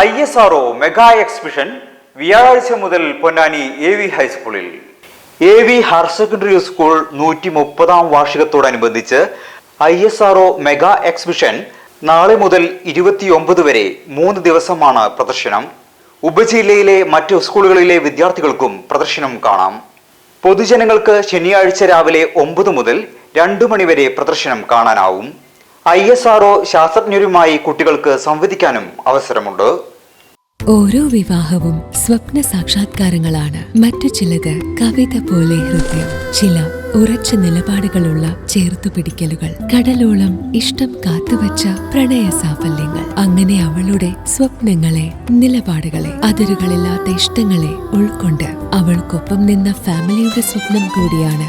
I S R O mega exhibition വ്യാഴാഴ്ച മുതൽ Ponnani A V ഹൈസ്കൂളിൽ. A V higher secondary school നൂറ്റി മുപ്പതാം വാർഷികത്തോടനുബന്ധിച്ച് I S R O mega exhibition നാളെ മുതൽ ഇരുപത്തിയൊമ്പത് വരെ മൂന്ന് ദിവസമാണ് പ്രദർശനം. ഉപജില്ലയിലെ മറ്റു സ്കൂളുകളിലെ വിദ്യാർത്ഥികൾക്കും പ്രദർശനം കാണാം. പൊതുജനങ്ങൾക്ക് ശനിയാഴ്ച രാവിലെ ഒമ്പത് മുതൽ രണ്ടു മണിവരെ പ്രദർശനം കാണാനാവും. ഐ എസ് ആർഒ ശാസ്ത്രജ്ഞരുമായി കുട്ടികൾക്ക് സംവദിക്കാനും അവസരമുണ്ട്. ഓരോ വിവാഹവും സ്വപ്ന സാക്ഷാത്കാരങ്ങളാണ്. മറ്റു ചിലത് കവിത പോലെ ഹൃദയം ചില ഉറച്ച നിലപാടുകളുള്ള ചേർത്തു പിടിക്കലുകൾ കടലോളം ഇഷ്ടം കാത്തുവച്ച പ്രണയ സാഫല്യങ്ങൾ. അങ്ങനെ അവളുടെ സ്വപ്നങ്ങളെ നിലപാടുകളെ അതിരുകളില്ലാത്ത ഇഷ്ടങ്ങളെ ഉൾക്കൊണ്ട് അവൾക്കൊപ്പം നിന്ന ഫാമിലിയുടെ സ്വപ്നം കൂടിയാണ്